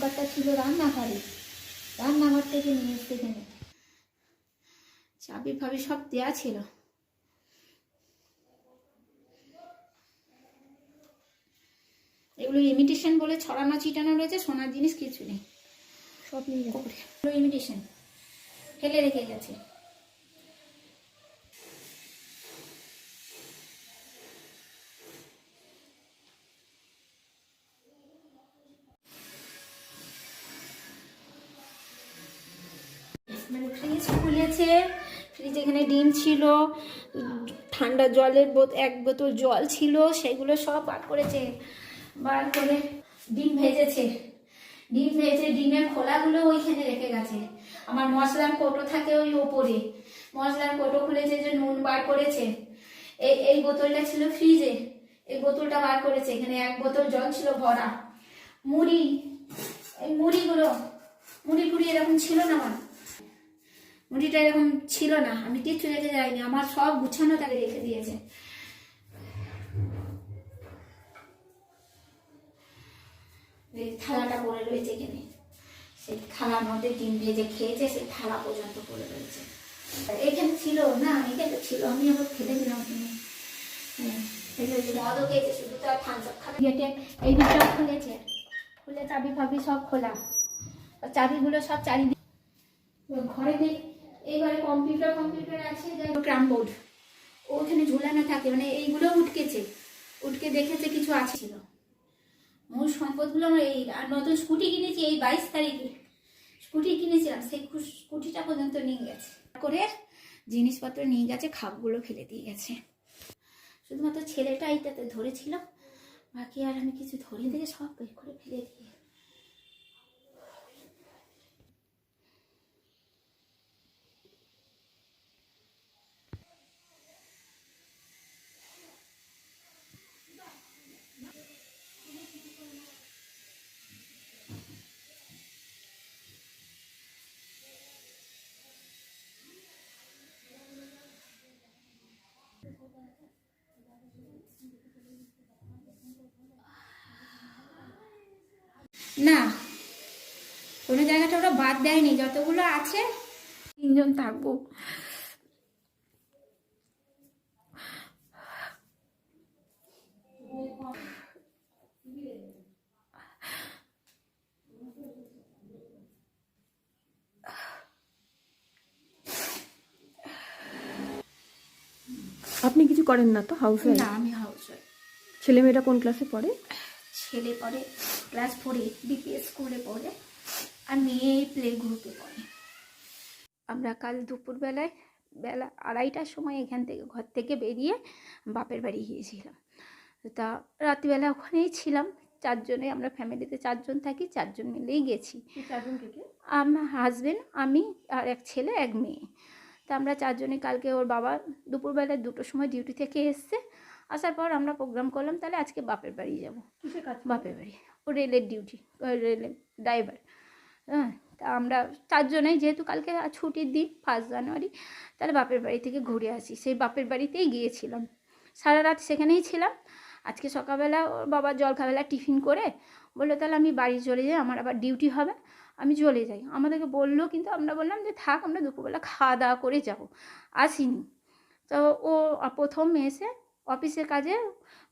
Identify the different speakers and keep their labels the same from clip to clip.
Speaker 1: কুকারটা ছিল রান্নাঘরে। রান্নাঘর থেকে নিয়ে এসছে এখানে চাবি ফাবি সব দেওয়া ছিল। এগুলো ইমিটেশন বলে ছড়ানো ছিটানো রয়েছে, সোনার জিনিস কিছু নেই।
Speaker 2: সব নিয়ে
Speaker 1: ইমিটেশন ফেলে রেখে গেছে মানে খুলেছে ফ্রিজ এখানে ডিম ছিল, ঠান্ডা জলের বোত, এক বোতল জল ছিল, সেগুলো সব বার করেছে, বার করে ডিম ভেজেছে। ডিম ভেজে ডিমের খোলাগুলো ওইখানে রেখে গেছে। আমার মশলার কোটো থাকে ওই ওপরে। মশলার কোটো খুলেছে যে নুন বার করেছে। এই এই বোতলটা ছিল ফ্রিজে এই বোতলটা বার করেছে। এখানে এক বোতল জল ছিল ভরা। মুড়ি, এই মুড়িগুলো মুড়ি ফুড়ি এরকম ছিল না আমার? মুড়িটা এরকম ছিল না। আমি কিচ্ছু রেখে যাইনি। আমার সব গুছানো তাকে রেখে দিয়েছে। থালাটা পড়ে রয়েছে এখানে। সেই থালার মধ্যে ডিম ভেজে খেয়েছে, সেই থালা পর্যন্ত পড়ে রয়েছে। এখানে ছিল না আমি এখানে ছিল। আমি আবার ফেলে দিলাম কিনে হ্যাঁ খুলেছে। খুলে চাবি ফাবি সব খোলা। চাবিগুলো সব ঘরে দেখ এইবারে কম্পিউটার কম্পিউটার আছে ক্রাম বোর্ড ওখানে ঝুলানো থাকে মানে এইগুলো উঠকেছে উঠকে দেখেছে কিছু আছে। ছিল মূল সম্পদগুলো আমার এই, আর নতুন স্কুটি কিনেছি এই বাইশ তারিখে। স্কুটি কিনেছিলাম সেই স্কুটিটা পর্যন্ত নিয়ে গেছে। করে জিনিসপত্র নিয়ে গেছে, খাপগুলো ফেলে দিয়ে গেছে। শুধুমাত্র ছেলেটা এইটাতে ধরেছিল। বাকি আর আমি কিছু ধরে দিয়ে সব বের করে ফেলে দিয়ে না কোনো জায়গাটা ওরা বাদ দেয়নি যতগুলো আছে তিনজন থাকব।
Speaker 2: আপনি কিছু করেন না তো হাউস
Speaker 1: না আমি হাউস
Speaker 2: ছেলে মেয়েটা কোন ক্লাসে পড়ে?
Speaker 1: ছেলে পড়ে ক্লাস ফোরে বিপিএস স্কুলে পড়ে আর মেয়ে প্লে গ্রুপে পড়ে। আমরা কাল দুপুরবেলায় বেলা আড়াইটার সময় এখান থেকে ঘর থেকে বেরিয়ে বাপের বাড়ি গিয়েছিলাম। তা রাত্রিবেলা ওখানেই ছিলাম। চারজনে আমরা ফ্যামিলিতে চারজন থাকি চারজন মিলেই গেছি। আমার হাজবেন্ড আমি আর এক ছেলে এক মেয়ে। তা আমরা চারজনে কালকে ওর বাবা দুপুরবেলায় দুটোর সময় ডিউটি থেকে এসছে। আসার পর আমরা প্রোগ্রাম করলাম তাহলে আজকে বাপের বাড়ি যাব। বাপের বাড়ি। ও রেলের ডিউটি রেলের ড্রাইভার হ্যাঁ তা আমরা চারজনেই যেহেতু কালকে ছুটির দিন ফার্স্ট জানুয়ারি তাহলে বাপের বাড়ি থেকে ঘুরে আসি। সেই বাপের বাড়িতেই গিয়েছিলাম। সারা রাত সেখানেই ছিলাম। আজকে সকালবেলা ওর বাবা জলখাবেলা টিফিন করে বলল, তাহলে আমি বাড়ি চলে যাই, আমার আবার ডিউটি হবে, আমি চলে যাই। আমাদেরকে বলল, কিন্তু আমরা বললাম যে, থাক, আমরা দুপুরবেলা খাওয়া দাওয়া করে যাব। আসিনি। তো ও প্রথম এসে অফিসের কাজে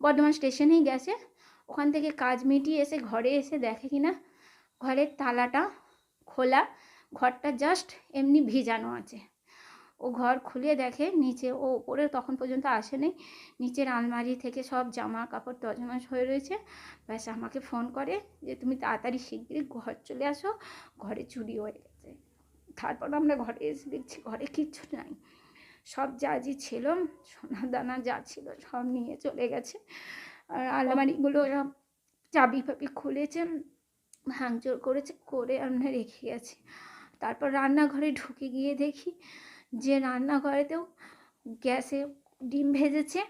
Speaker 1: বর্ধমান স্টেশনেই গেছে। ওখান থেকে কাজ মিটিয়ে এসে ঘরে এসে দেখে কিনা ঘরের তালাটা খোলা, ঘরটা জাস্ট এমনি ভিজানো আছে। ও ঘর খুলে দেখে নিচে, ও ওপরে তখন পর্যন্ত আসেনি নিচের আলমারি থেকে সব জামা কাপড় তজমাস হয়ে রয়েছে। ব্যাস আমাকে ফোন করে যে, তুমি তাড়াতাড়ি শিগগিরই ঘর চলে আসো, ঘরে চুরি হয়ে গেছে। তারপর আমরা ঘরে এসে দেখছি ঘরে কিচ্ছু নাই। সব যা যে ছিল, সোনা দানা যা ছিল সব নিয়ে চলে গেছে। আলমারিগুলো ওরা চাবি ফাবি খুলেছে ভাঙচুর করেছে করে আমরা রেখে গেছি। তারপর রান্নাঘরে ঢুকে গিয়ে দেখি যে রান্নাঘরেতেও গ্যাসে ডিম ভেজেছে।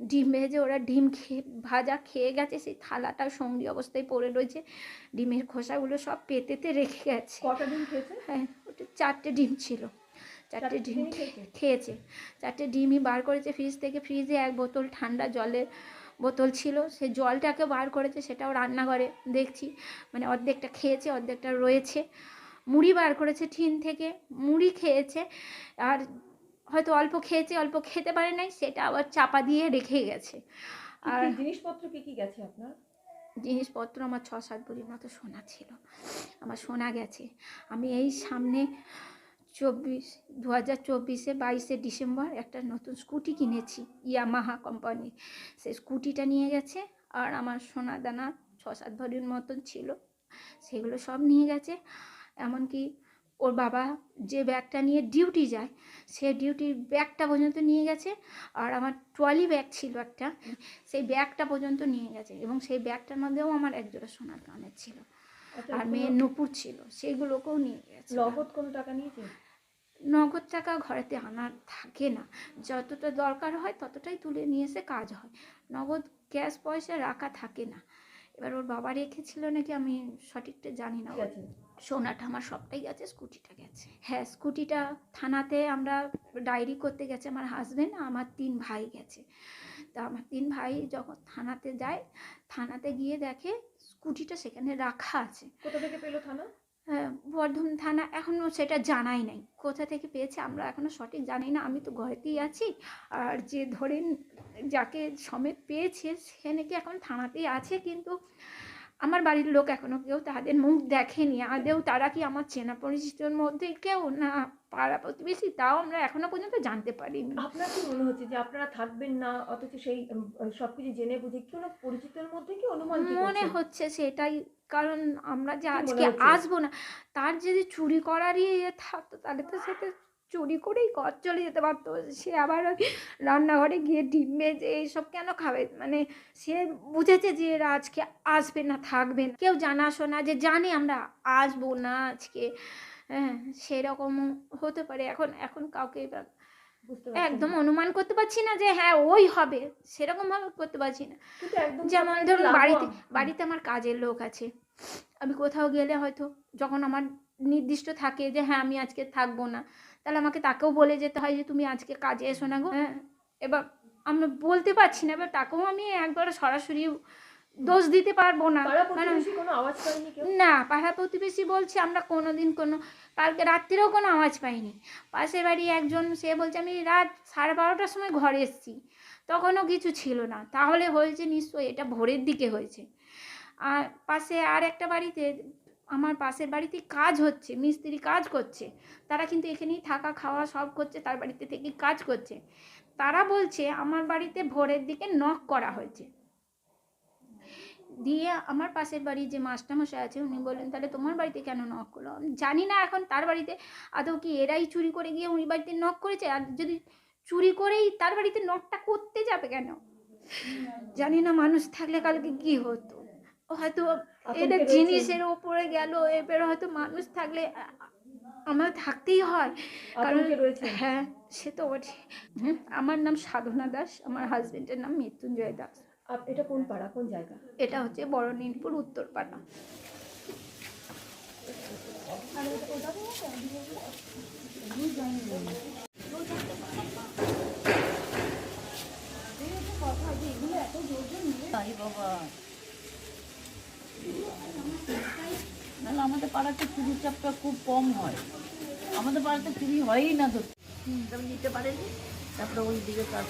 Speaker 1: ডিম ভেজে ওরা ডিম খেয়ে ভাজা খেয়ে গেছে সেই থালাটা সঙ্গী অবস্থায় পড়ে রয়েছে। ডিমের খোসাগুলো সব পেতেতে রেখে গেছে।
Speaker 2: কটা দিন খেয়েছে?
Speaker 1: হ্যাঁ ওটা চারটে ডিম ছিল। চারটে ডিম
Speaker 2: খেয়েছে?
Speaker 1: খেয়েছে। চারটে ডিমই বার করেছে ফ্রিজ থেকে ফ্রিজে এক বোতল ঠান্ডা জলের বোতল ছিল সে জলটাকে বার করেছে সেটাও রান্নাঘরে দেখছি। মানে অর্ধেকটা খেয়েছে অর্ধেকটা রয়েছে। মুড়ি বার করেছে ঠিন থেকে মুড়ি খেয়েছে আর হয়তো অল্প খেয়েছে অল্প খেতে পারে নাই সেটা আবার চাপা দিয়ে রেখে গেছে। আর
Speaker 2: জিনিসপত্র কি কি গেছে আপনার?
Speaker 1: জিনিসপত্র আমার ছ সাত ভরির মতো সোনা ছিল আমার সোনা গেছে। আমি এই সামনে চব্বিশ দু হাজার চব্বিশে বাইশে ডিসেম্বর একটা নতুন স্কুটি কিনেছি, ইয়ামাহা কোম্পানি সেই স্কুটিটা নিয়ে গেছে আর আমার সোনা দানা ছ সাত ভরির মতন ছিল, সেগুলো সব নিয়ে গেছে। এমনকি ওর বাবা যে ব্যাগটা নিয়ে ডিউটি যায়, সে ডিউটির ব্যাগটা পর্যন্ত নিয়ে গেছে আর আমার ট্রলি ব্যাগ ছিল একটা, সেই ব্যাগটা পর্যন্ত নিয়ে গেছে এবং সেই ব্যাগটার মধ্যেও আমার একজোড়া সোনার কানের ছিল। আর মেয়ের নুপুর ছিল সেইগুলোকেও নিয়ে গেছে।
Speaker 2: নগদ কোনো টাকা নিয়েছে
Speaker 1: নগদ টাকা ঘরেতে আনার থাকে না। যতটা দরকার হয় ততটাই তুলে নিয়ে এসে কাজ হয়। নগদ ক্যাশ পয়সা রাখা থাকে না। এবার ওর বাবা রেখেছিল নাকি আমি সঠিকটা জানি না। সোনাটা আমার সবটাই গেছে স্কুটিটা গেছে। হ্যাঁ স্কুটিটা থানাতে আমরা ডায়েরি করতে গেছে। আমার হাজবেন্ড আমার তিন ভাই গেছে। তা আমার তিন ভাই যখন থানাতে যায় থানাতে গিয়ে দেখে স্কুটিটা সেখানে রাখা আছে।
Speaker 2: কোথা থেকে পেল থানা?
Speaker 1: হ্যাঁ, বর্ধমান থানা এখনও সেটা জানাই নাই। কোথা থেকে পেয়েছে আমরা এখনও সঠিক জানি না আমি তো ঘরেতেই আছি। আর যে ধরেন যাকে সমেত পেয়েছে সে নাকি এখন থানাতেই আছে কিন্তু আমার বাড়ির লোক এখনও কেউ তাদের মুখ দেখেনি। আদেও তারা কি আমার চেনা পরিচিতর মধ্যে কেউ? না পাড়া প্রতিবেশী তাও আমরা এখনও পর্যন্ত জানতে পারিনি।
Speaker 2: আপনার কি মনে হচ্ছে যে আপনারা থাকবেন না অথচ সেই সবকিছু জেনে বুঝে কোনো পরিচিতের মধ্যে কি অনুমান
Speaker 1: মনে হচ্ছে সেটাই কারণ আমরা যে আজকে আসব না তার যদি চুরি করারই ইয়ে থাকতো তাহলে তো সেটা চুরি করেই ঘর চলে যেতে পারতো। সে আবার ওই রান্নাঘরে গিয়ে ডিম ভেজে এইসব কেন খাবে? মানে সে বুঝেছে যে এরা আজকে আসবে না থাকবে না। কেউ জানাশোনা যে জানে আমরা আসব না আজকে। হ্যাঁ সেরকম হতে পারে। এখন এখন কাউকে একদম অনুমান করতে পারছি না যে হ্যাঁ ওই হবে। সেরকম ভাবে করতে পারছি না। যেমন ধরুন বাড়িতে বাড়িতে আমার কাজের লোক আছে। আমি কোথাও গেলে হয়তো যখন আমার নির্দিষ্ট থাকে যে হ্যাঁ আমি আজকে থাকব না তাহলে আমাকে তাকেও বলে যেতে হয় যে তুমি আজকে কাজে এসো না গো। হ্যাঁ এবার আমরা বলতে পারছি না এবার তাকেও আমি একবার সরাসরি দোষ দিতে পারব না।
Speaker 2: পায়নি
Speaker 1: না পাড়া প্রতিবেশী বলছে আমরা কোনো দিন কোনো কালকে রাত্রিরেও কোনো আওয়াজ পাইনি। পাশের বাড়ি একজন সে বলছে আমি রাত সাড়ে বারোটার সময় ঘরে এসেছি তখনও কিছু ছিল না। তাহলে হয়েছে নিশ্চয়ই এটা ভোরের দিকে হয়েছে। আর পাশে আর একটা বাড়িতে, আমার পাশের বাড়িতে কাজ হচ্ছে, মিস্ত্রি কাজ করছে। তারা কিন্তু এখানেই থাকা, খাওয়া সব করছে, তার বাড়িতে থেকে কাজ করছে। তারা বলছে, আমার বাড়িতে ভোরের দিকে নখ করা হয়েছে। দিয়ে আমার পাশের বাড়ি যে মাস্টারমশাই আছে, উনি বললেন, তাহলে তোমার বাড়িতে কেন নখ করল? জানি না এখন তার বাড়িতে, আদৌ কি এরাই চুরি করে গিয়ে উনি বাড়িতে নখ করেছে? আর যদি চুরি করেই তার বাড়িতে নখটা করতে যাবে কেন? জানি না মানুষ থাকলে কালকে কি হতো। হয়তো এটা। জিনিসের ওপরে গেল এবার হয়তো মানুষ থাকলে আমার থাকতেই হয়। কারণ হ্যাঁ সে তো বটে আমার নাম সাধনা দাস আমার হাজবেন্ডের নাম মৃত্যুঞ্জয় দাস।
Speaker 2: এটা কোন পাড়া কোন জায়গা?
Speaker 1: এটা হচ্ছে বড়নীলপুর উত্তরপাড়া।
Speaker 3: বাবা। নাহলে আমাদের পাড়াতে চুরির চাপটা খুব কম হয়। আমাদের পাড়াতে চুরি হয়ই না তো। তবে নিতে পারেনি? তারপরে ওই দিকে তার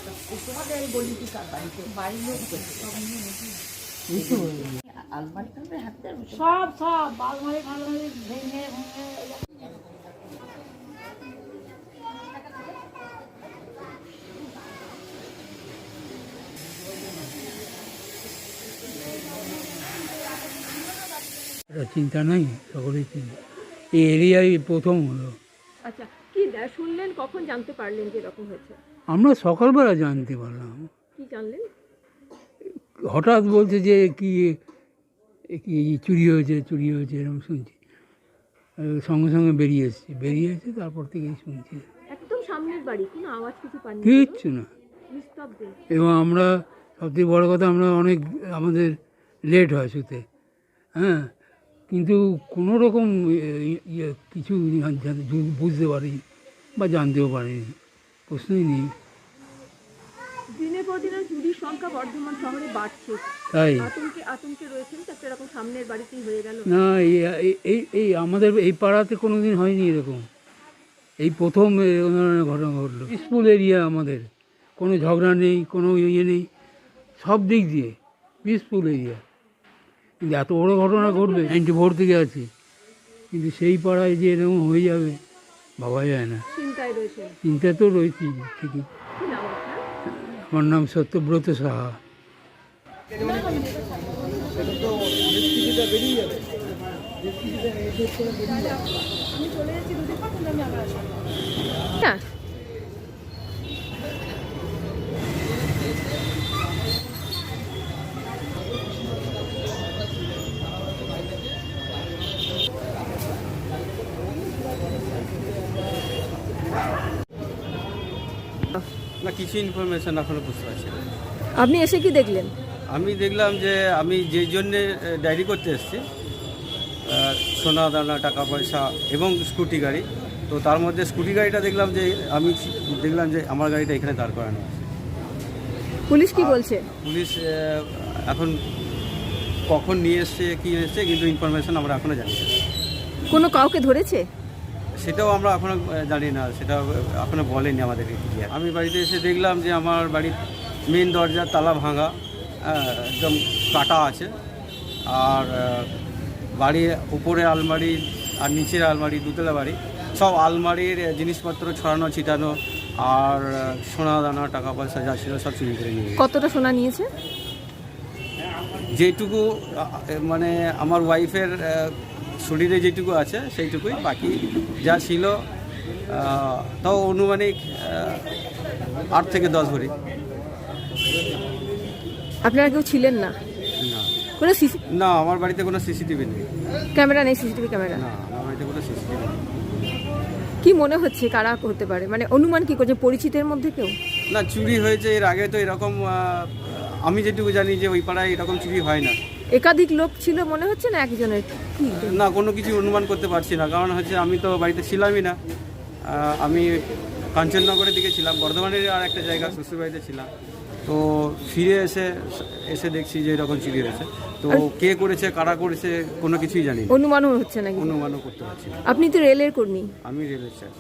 Speaker 3: তোমাদের এই গলিটি কার বাড়িতে? বাড়ির লোক আলমারি হাতে
Speaker 1: সব সব। আলমারি ফালমারি ভেঙে ভেঙে
Speaker 4: এটা চিন্তা নাই সকলেই চিন্তা। এই এরিয়ায় প্রথম হলো।
Speaker 2: আচ্ছা কি শুনলেন কখন জানতে পারলেন যে এরকম হয়েছে?
Speaker 4: আমরা সকালবেলা জানতে পারলাম।
Speaker 2: কি জানলেন?
Speaker 4: হঠাৎ বলছে যে কি কি চুরি হয়েছে চুরি হয়েছে এরকম শুনছি। সঙ্গে সঙ্গে বেরিয়ে এসেছি। বেরিয়ে এসে তারপর থেকেই শুনছি।
Speaker 2: একদম সামনের বাড়ি কোনো আওয়াজ কিছু
Speaker 4: কিচ্ছু না। এবং আমরা সবথেকে বড় কথা আমরা অনেক আমাদের লেট হয় শুতে। হ্যাঁ? কিন্তু কোনো রকম ইয়ে- কিছু বুঝতে পারি বা জানতেও পারিনি প্রশ্নই নেই।
Speaker 2: দিনের পর দিন চুরির সংখ্যা বর্ধমান শহরে বাড়ছে।
Speaker 4: তাই?
Speaker 2: আতঙ্কে আতঙ্কে রয়েছেন তো এরকম সামনের বাড়িতেই হয়ে গেল।
Speaker 4: না এই এই- আমাদের এই পাড়াতে কোনো দিন হয়নি এরকম। এই প্রথম ধরনের ঘটনা ঘটলো। পিসফুল এরিয়া আমাদের কোনো ঝগড়া নেই কোনো ইয়ে নেই সব দিক দিয়ে পিসফুল এরিয়া কিন্তু এত বড় ঘটনা ঘটবে নাইনটি ফোর থেকে আছি। কিন্তু সেই পাড়ায় যে এরকম হয়ে যাবে ভাবা যায় না। চিন্তা তো রয়েছি ঠিকই। আমার নাম সত্যব্রত সাহা।
Speaker 2: না
Speaker 5: কিছু ইনফরমেশন এখনও বুঝতে পারছি না।
Speaker 2: আপনি এসে কি দেখলেন?
Speaker 5: আমি দেখলাম যে আমি যেই জন্যে ডায়েরি করতে এসেছি সোনা দানা টাকা পয়সা এবং স্কুটি গাড়ি তো তার মধ্যে স্কুটি গাড়িটা দেখলাম যে আমি দেখলাম যে আমার গাড়িটা এখানে দাঁড় করানো আছে।
Speaker 2: পুলিশ কি বলছে?
Speaker 5: পুলিশ এখন কখন নিয়ে এসছে কী এসছে কিন্তু ইনফরমেশন আমরা এখনও জানি না।
Speaker 2: কোনো কাউকে ধরেছে?
Speaker 5: সেটাও আমরা এখনও আহ, জানি না সেটা এখনও বলেনি আমাদেরকে ক্লিয়ার আমি বাড়িতে এসে দেখলাম যে আমার বাড়ির মেন দরজার তালা ভাঙা একদম কাটা আছে। আর বাড়ির উপরে আলমারি আর নিচের আলমারি দুতলা বাড়ি সব আলমারির জিনিসপত্র ছড়ানো ছিটানো আর সোনা দানা টাকা পয়সা যা ছিল সব চুরি করে নিয়ে
Speaker 2: কতটা সোনা নিয়েছে?
Speaker 5: যেটুকু মানে আমার ওয়াইফের শরীরে যেটুকু আছে সেইটুকুই বাকি যা ছিল তাও অনুমানিক আট থেকে দশ ভরি।
Speaker 2: আপনারা কেউ ছিলেন না?
Speaker 5: না।
Speaker 2: কোনো সিসি
Speaker 5: না আমার বাড়িতে কোনো সিসিটিভি নেই।
Speaker 2: ক্যামেরা নেই সিসিটিভি ক্যামেরা?
Speaker 5: না আমার বাড়িতে কোনো সিসিটিভি নেই।
Speaker 2: কি মনে হচ্ছে কারা হতে পারে? মানে অনুমান কি করছে? পরিচিতের মধ্যে কেউ?
Speaker 5: না চুরি হয়েছে এর আগে তো এরকম আমি যেটুকু জানি যে ওই পাড়ায় এরকম চুরি হয় না।
Speaker 2: একাধিক লোক ছিল মনে হচ্ছে না একজনের কি?
Speaker 5: না কোনো কিছু অনুমান করতে পারছি না। কারণ হচ্ছে আমি তো বাড়িতে ছিলামই না। আমি কাঞ্চননগরের দিকে ছিলাম বর্ধমানের আর একটা জায়গা শ্বশুর বাড়িতে ছিলাম। তো ফিরে এসে এসে দেখছি যে এরকম চুরি হয়েছে তো কে করেছে কারা করেছে কোনো কিছুই জানি
Speaker 2: অনুমানও হচ্ছে নাকি?
Speaker 5: অনুমানও করতে পারছি
Speaker 2: আপনি তো রেলের কর্মী।
Speaker 5: আমি রেলের চাই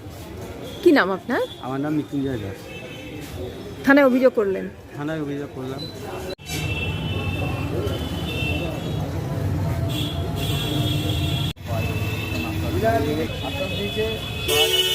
Speaker 2: কি নাম আপনার?
Speaker 5: আমার নাম মৃত্যুঞ্জয় দাস।
Speaker 2: থানায় অভিযোগ করলেন।
Speaker 5: থানায় অভিযোগ করলাম।
Speaker 6: আশ্বাস দিয়েছে